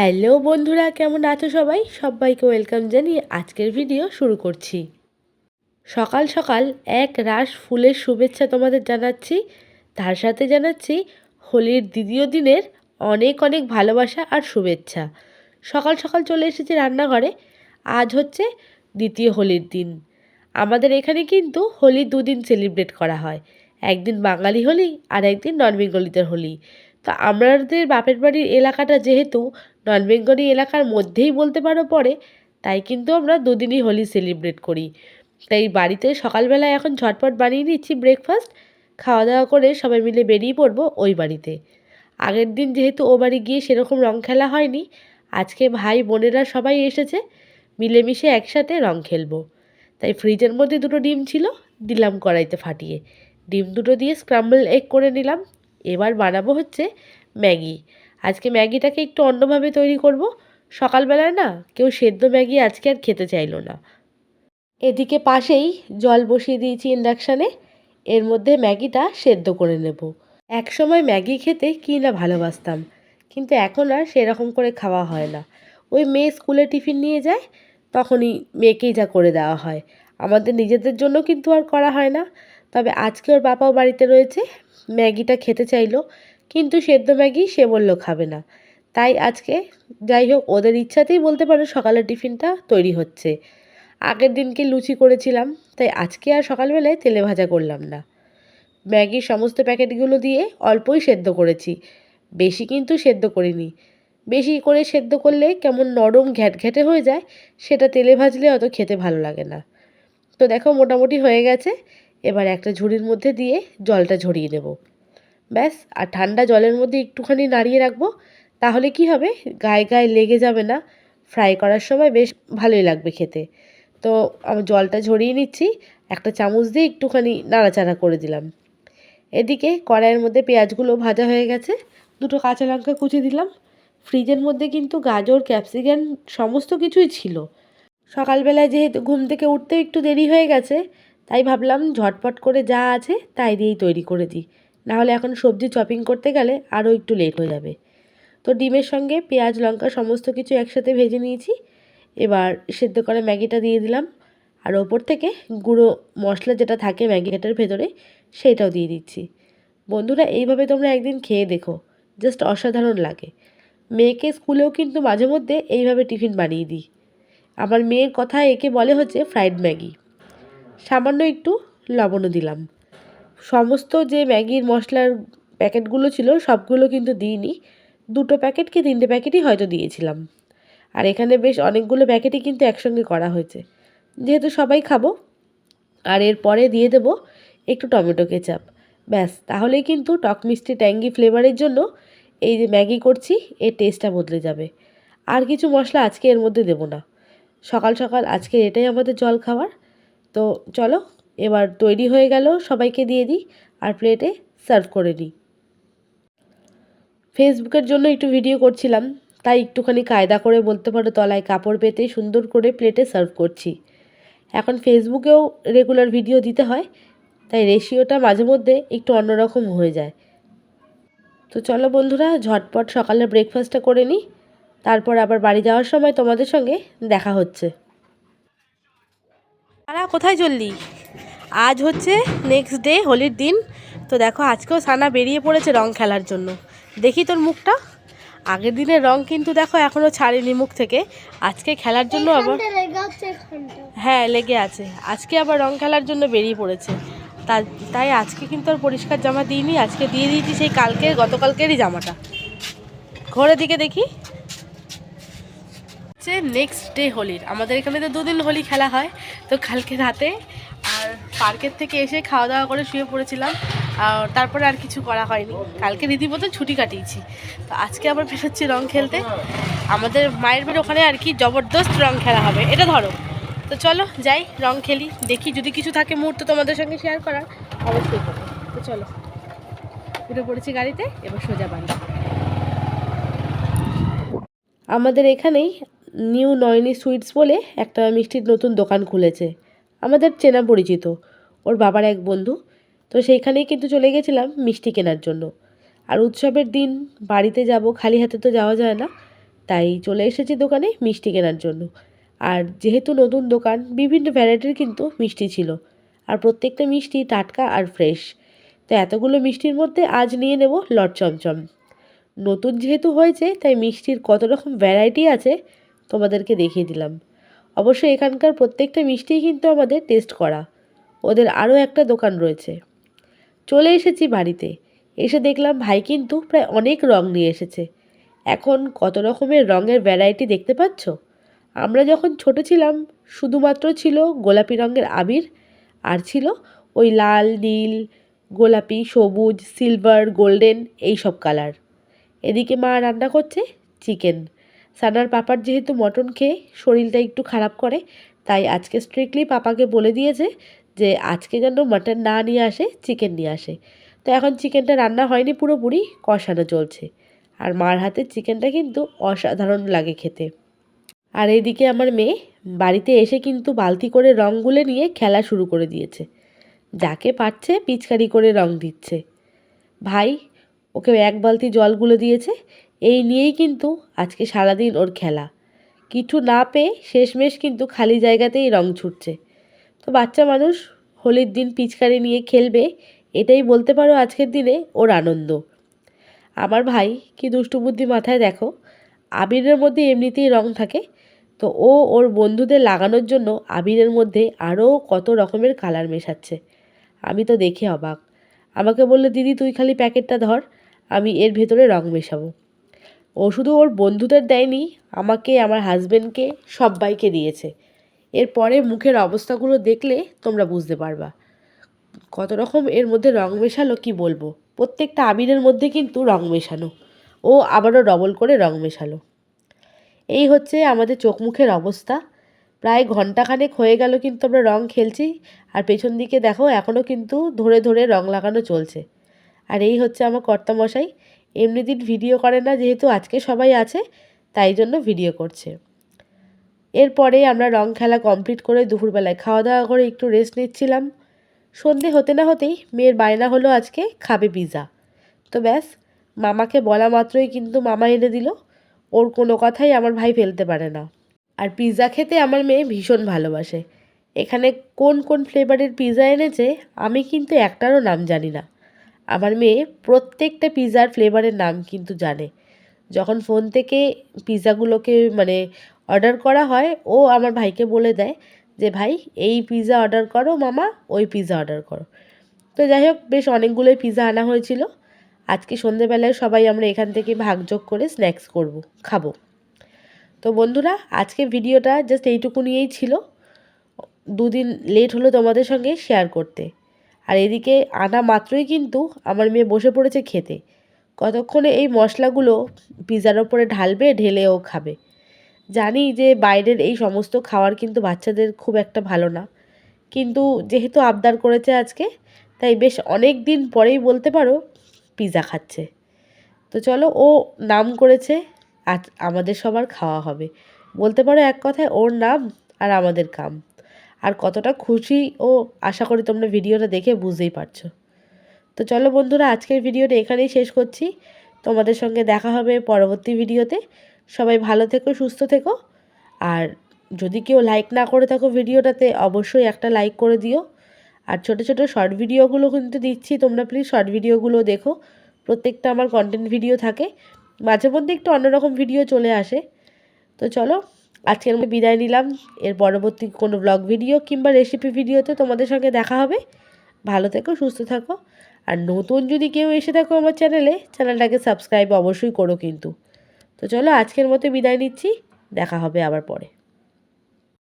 Hello বন্ধুরা, কেমন আছো সবাই? সবাইকে ওয়েলকাম জানিয়ে আজকের ভিডিও শুরু করছি। সকাল সকাল এক রাশ ফুলের শুভেচ্ছা তোমাদের জানাচ্ছি। তার সাথে জানাচ্ছি হোলির দ্বিতীয় দিনের অনেক অনেক ভালোবাসা আর শুভেচ্ছা। সকাল সকাল চলে এসেছি রান্নাঘরে। আজ হচ্ছে দ্বিতীয় হোলির দিন। আমাদের এখানে কিন্তু হোলি দুদিন সেলিব্রেট করা হয়। একদিন বাঙালি হোলি আর একদিন নন বেঙ্গলিদের হোলি। তো আমাদের বাপের বাড়ির এলাকাটা যেহেতু নন বেঙ্গলি এলাকার মধ্যেই বলতে পারো পড়ে, তাই কিন্তু আমরা দুদিনই হোলি সেলিব্রেট করি। তাই বাড়িতে সকালবেলায় এখন ঝটপট বানিয়ে নিচ্ছি ব্রেকফাস্ট খাওয়া দাওয়া করে সবাই মিলে বেরিয়ে পড়ব ওই বাড়িতে। আগের দিন যেহেতু ও বাড়ি গিয়ে সেরকম রং খেলা হয়নি, আজকে ভাই বোনেরা সবাই এসেছে, মিলেমিশে একসাথে রং খেলব। তাই ফ্রিজের মধ্যে দুটো ডিম ছিল, দিলাম কড়াইতে ফাটিয়ে। ডিম দুটো দিয়ে স্ক্রাম্বল এগ করে নিলাম, এবার বানাবো হচ্ছে ম্যাগি। আজকে ম্যাগিটাকে একটু অন্যভাবে তৈরি করব। সকালবেলায় না কেউ সেদ্ধ ম্যাগি আজকে আর খেতে চাইলো না। এদিকে পাশেই জল বসিয়ে দিয়েছি ইন্ডাকশানে। এর মধ্যে ম্যাগিটা সেদ্ধ করে নেব। এক সময় ম্যাগি খেতে কী না ভালোবাসতাম, কিন্তু এখন আর সেরকম করে খাওয়া হয় না। ওই মেয়ে স্কুলে টিফিন নিয়ে যায়, তখনই মেয়েকেই যা করে দেওয়া হয়। আমাদের নিজেদের জন্য কিন্তু আর করা হয় না। তবে আজকে ওর বাবাও বাড়িতে রয়েছে, ম্যাগিটা খেতে চাইলো। কিন্তু সেদ্ধ ম্যাগি সে বলল খাবে না। তাই আজকে যাই হোক, ওদের ইচ্ছাতেই বলতে পারো সকালের টিফিনটা তৈরি হচ্ছে। আগের দিনকে লুচি করেছিলাম, তাই আজকে আর সকালবেলায় তেলে ভাজা করলাম না। ম্যাগির সমস্ত প্যাকেটগুলো দিয়ে অল্পই সেদ্ধ করেছি, বেশি কিন্তু সেদ্ধ করিনি। বেশি করে সেদ্ধ করলে কেমন নরম ঘ্যাটঘ্যাটে হয়ে যায়, সেটা তেলে ভাজলে অত খেতে ভালো লাগে না। তো দেখো, মোটামুটি হয়ে গেছে। এবার একটা ঝুড়ির মধ্যে দিয়ে জলটা ঝরিয়ে নেব। ব্যাস, আর ঠান্ডা জলের মধ্যে একটুখানি নাড়িয়ে রাখব, তাহলে কি হবে? গায়ে গায়ে লেগে যাবে না। ফ্রাই করার সময় বেশ ভালোই লাগবে খেতে। তো আমি জলটা ঝরিয়ে নিচ্ছি, একটা চামচ দিয়ে একটুখানি নাড়াচাড়া করে দিলাম। এদিকে কড়াইয়ের মধ্যে পেঁয়াজগুলো ভাজা হয়ে গেছে, দুটো কাঁচা লঙ্কা কুচি দিলাম। ফ্রিজের মধ্যে কিন্তু গাজর, ক্যাপসিকাম সমস্ত কিছুই ছিল। সকালবেলায় যেহেতু ঘুম থেকে উঠতে একটু দেরি হয়ে গেছে, তাই ভাবলাম ঝটপট করে যা আছে তাই দিয়েই তৈরি করে দিই। নাহলে এখন সবজি চপিং করতে গেলে আরও একটু লেট হয়ে যাবে। তো ডিমের সঙ্গে পেঁয়াজ, লঙ্কা সমস্ত কিছু একসাথে ভেজে নিয়েছি। এবার সেদ্ধ করা ম্যাগিটা দিয়ে দিলাম। আর ওপর থেকে গুঁড়ো মশলা যেটা থাকে ম্যাগিটার ভেতরে সেইটাও দিয়ে দিচ্ছি। বন্ধুরা, এইভাবে তোমরা একদিন খেয়ে দেখো। জাস্ট অসাধারণ লাগে। মেয়েকে স্কুলেও কিন্তু মাঝে মধ্যে এইভাবে টিফিন বানিয়ে দিই। আমার মেয়ের কথা একে বলে হচ্ছে ফ্রাইড ম্যাগি। সামান্য একটু লবণও দিলাম। সমস্ত যে ম্যাগির মশলার প্যাকেটগুলো ছিল, সবগুলো কিন্তু দিইনি। দুটো প্যাকেট কি তিনটে প্যাকেটই হয়তো দিয়েছিলাম। আর এখানে বেশ অনেকগুলো প্যাকেটই কিন্তু একসঙ্গে করা হয়েছে। যেহেতু সবাই খাব, আর এরপরে দিয়ে দেব একটু টমেটো কেচাপ। ব্যাস, তাহলেই কিন্তু টক মিষ্টি ট্যাঙ্গি ফ্লেভারের জন্য এই যে ম্যাগি করছি, এর টেস্টটা বদলে যাবে। আর কিছু মশলা আজকে এর মধ্যে দেবো না। সকাল সকাল আজকে এটাই আমাদের জল খাওয়ার। তো চলো এবার তৈরি হয়ে গেল, সবাইকে দিয়ে দিই আর প্লেটে সার্ভ করে নিই। ফেসবুকের জন্য একটু ভিডিও করছিলাম, তাই একটুখানি কায়দা করে বলতে পারো তলায় কাপড় পেতে সুন্দর করে প্লেটে সার্ভ করছি। এখন ফেসবুকেও রেগুলার ভিডিও দিতে হয়, তাই রেশিওটা মাঝে মধ্যে একটু অন্যরকম হয়ে যায়। তো চলো বন্ধুরা, ঝটপট সকালে ব্রেকফাস্টটা করে নিই, তারপর আবার বাড়ি যাওয়ার সময় তোমাদের সঙ্গে দেখা হচ্ছে। সারা কোথায় চললি? আজ হচ্ছে নেক্সট ডে হোলির দিন। তো দেখো আজকেও সানা বেরিয়ে পড়েছে রং খেলার জন্য। দেখি তোর মুখটা। আগের দিনের রং কিন্তু দেখো এখনও ছাড়েনি মুখ থেকে। আজকে খেলার জন্য আবার হ্যাঁ লেগে আছে। আজকে আবার রং খেলার জন্য বেরিয়ে পড়েছে। তা তাই আজকে কিন্তু আর পরিষ্কার জামা দিইনি। আজকে দিয়ে দিয়েছি সেই কালকে গতকালকেরই জামাটা। ঘরে দিকে দেখি। হচ্ছে নেক্সট ডে হোলির। আমাদের এখানে তো দুদিন হোলি খেলা হয়। তো কালকে রাতে পার্কের থেকে এসে খাওয়া দাওয়া করে শুয়ে পড়েছিলাম। আর তারপরে আর কিছু করা হয়নি। কালকে রীতিমতো ছুটি কাটিয়েছি। তো আজকে আবার বেরোচ্ছি রং খেলতে। আমাদের মায়ের বাড়ির ওখানে আর কি জবরদস্ত রং খেলা হবে। এটা ধরো। তো চলো, যাই, রং খেলি। দেখি যদি কিছু থাকে মুহূর্ত তোমাদের সঙ্গে শেয়ার করার, অবশ্যই তো চলো। উঠে পড়েছি গাড়িতে, এবার সোজা বাড়ি। আমাদের এখানেই নিউ নয়নি সুইটস বলে একটা মিষ্টির নতুন দোকান খুলেছে। আমাদের চেনা পরিচিত। ওর বাবার এক বন্ধু। তো সেইখানেই কিন্তু চলে গেছিলাম মিষ্টি কেনার জন্য। আর উৎসবের দিন বাড়িতে যাব, খালি হাতে তো যাওয়া যায় না। তাই চলে এসেছি দোকানে মিষ্টি কেনার জন্য। আর যেহেতু নতুন দোকান, বিভিন্ন ভ্যারাইটির কিন্তু মিষ্টি ছিল। আর প্রত্যেকটা মিষ্টি টাটকা আর ফ্রেশ তো এতগুলো মিষ্টির মধ্যে আজ নিয়ে নেব লট চমচম। নতুন যেহেতু হয়েছে, তাই মিষ্টির কত রকম ভ্যারাইটি আছে তোমাদেরকে দেখিয়ে দিলাম। অবশ্য এখানকার প্রত্যেকটা মিষ্টিই কিন্তু আমাদের টেস্ট করা। ওদের আরও একটা দোকান রয়েছে। চলে এসেছি বাড়িতে। এসে দেখলাম ভাই কিন্তু প্রায় অনেক রং নিয়ে এসেছে। এখন কত রকমের রঙের ভ্যারাইটি দেখতে পাচ্ছ? আমরা যখন ছোট ছিলাম, শুধুমাত্র ছিল গোলাপি রঙের আবির, আর ছিল ওই লাল, নীল, গোলাপি, সবুজ সিলভার গোল্ডেন এই সব কালার এদিকে মা রান্না করছে চিকেন সানার পাপার যেহেতু মটন খেয়ে শরীরটা একটু খারাপ করে, তাই আজকে স্ট্রিক্টলি পাপাকে বলে দিয়েছে যে আজকে যেন মাটন না নিয়ে আসে চিকেন নিয়ে আসে। তো এখন চিকেনটা রান্না হয়নি পুরোপুরি, কষানো চলছে। আর মার হাতের চিকেনটা কিন্তু অসাধারণ লাগে খেতে। আর এইদিকে আমার মেয়ে বাড়িতে এসে কিন্তু বালতি করে রং গুলে নিয়ে খেলা শুরু করে দিয়েছে। যাকে পাচ্ছে পিচকারি করে রং দিচ্ছে। ভাই, ওকে এক বালতি জল গুলে দিয়েছে, এই নিয়েই কিন্তু আজকে সারাদিন ওর খেলা। কিছু না পেয়ে শেষমেশ কিন্তু খালি জায়গাতেই রং ছুটছে। তো বাচ্চা মানুষ হোলির দিন পিচকারি নিয়ে খেলবে, এটাই বলতে পারো আজকের দিনে ওর আনন্দ। আমার ভাই কি দুষ্টু বুদ্ধি মাথায় দেখো, আবিরের মধ্যে এমনিতেই রং থাকে, তো ও ওর বন্ধুদের লাগানোর জন্য আবিরের মধ্যে আরও কত রকমের কালার মেশাচ্ছে। আমি তো দেখে অবাক। আমাকে বলল, দিদি, তুই খালি প্যাকেটটা ধর, আমি এর ভেতরে রং মেশাবো। ও শুধু ওর বন্ধুদের দেয়নি, আমাকে, আমার হাজব্যান্ডকে সবাইকে দিয়েছে। এরপরে মুখের অবস্থাগুলো দেখলে তোমরা বুঝতে পারবা। কত রকম এর মধ্যে রং মেশালো কি বলব? প্রত্যেকটা আবিরের মধ্যে কিন্তু রং মেশানো। ও আবারও ডবল করে রং মেশালো। এই হচ্ছে আমাদের চোখ মুখের অবস্থা। প্রায় ঘন্টাখানেক হয়ে গেল কিন্তু আমরা রং খেলছি আর পেছন দিকে দেখো এখনও কিন্তু ধরে ধরে রং লাগানো চলছে। আর এই হচ্ছে আমার কর্তামশাই। এমনি দিন ভিডিও করে না যেহেতু আজকে সবাই আছে, তাই জন্য ভিডিও করছে। এরপরে আমরা রং খেলা কমপ্লিট করে দুপুরবেলায় খাওয়া দাওয়া করে একটু রেস্ট নিচ্ছিলাম। সন্ধে হতে না হতেই মেয়ের বায়না হলো আজকে খাবে পিৎজা তো ব্যাস, মামাকে বলা মাত্রই কিন্তু মামা এনে দিল। ওর কোনো কথাই আমার ভাই ফেলতে পারে না। আর পিৎজা খেতে আমার মেয়ে ভীষণ ভালোবাসে। এখানে কোন কোন ফ্লেভারের পিৎজা এনেছে, আমি কিন্তু একটারও নাম জানি না। আমার মেয়ে প্রত্যেকটা পিৎজার ফ্লেভারের নাম কিন্তু জানে। যখন ফোন থেকে পিৎজাগুলোকে মানে অর্ডার করা হয়। ও আমার ভাইকে বলে দেয় যে, ভাই, এই পিৎজা অর্ডার করো মামা, ওই পিৎজা অর্ডার করো। তো যাই হোক, বেশ অনেকগুলোই পিৎজা আনা হয়েছিল। আজকে সন্ধেবেলায় সবাই আমরা এখান থেকে ভাগযোগ করে স্ন্যাক্স করব, খাব। তো বন্ধুরা আজকে ভিডিওটা জাস্ট এইটুকু নিয়েই ছিল। দুদিন লেট হলো তোমাদের সঙ্গে শেয়ার করতে। আর এদিকে আনা মাত্রই কিন্তু আমার মেয়ে বসে পড়েছে খেতে। কতক্ষণে এই মশলাগুলো পিৎজার ওপরে ঢালবে, ঢেলে ও খাবে। জানি যে বাইরের এই সমস্ত খাওয়ার কিন্তু বাচ্চাদের খুব একটা ভালো না। কিন্তু যেহেতু আবদার করেছে আজকে, তাই বেশ অনেক দিন পরেই বলতে পারো পিৎজা খাচ্ছে। তো চলো, ও নাম করেছে, আজ আমাদের সবার খাওয়া হবে। বলতে পারো এক কথায় ওর নাম আর আমাদের কাম। আর কতটা খুশি ও আশা করি তোমরা ভিডিওটা দেখে বুঝতেই পারছ। তো চলো বন্ধুরা, আজকের ভিডিওটা এখানেই শেষ করছি। তোমাদের সঙ্গে দেখা হবে পরবর্তী ভিডিওতে। সবাই ভালো থেকো, সুস্থ থেকো। আর যদি কেউ লাইক না করে থাকো ভিডিওটাতে, অবশ্যই একটা লাইক করে দিও। আর ছোটো ছোটো শর্ট ভিডিওগুলো কিন্তু দিচ্ছি, তোমরা প্লিজ শর্ট ভিডিওগুলো দেখো। প্রত্যেকটা আমার কন্টেন্ট ভিডিও থাকে। মাঝে মধ্যে একটু অন্যরকম ভিডিও চলে আসে। তো চলো আজকে আমি বিদায় নিলাম। এর পরবর্তী কোনো ব্লগ ভিডিও কিংবা রেসিপি ভিডিওতে তোমাদের সঙ্গে দেখা হবে। ভালো থেকো, সুস্থ থাকো। আর নতুন যদি কেউ এসে থাকো আমার চ্যানেলে চ্যানেলটাকে সাবস্ক্রাইব অবশ্যই করো কিন্তু। তো চলো আজকের মতো বিদায় নিচ্ছি দেখা হবে আবার পরে।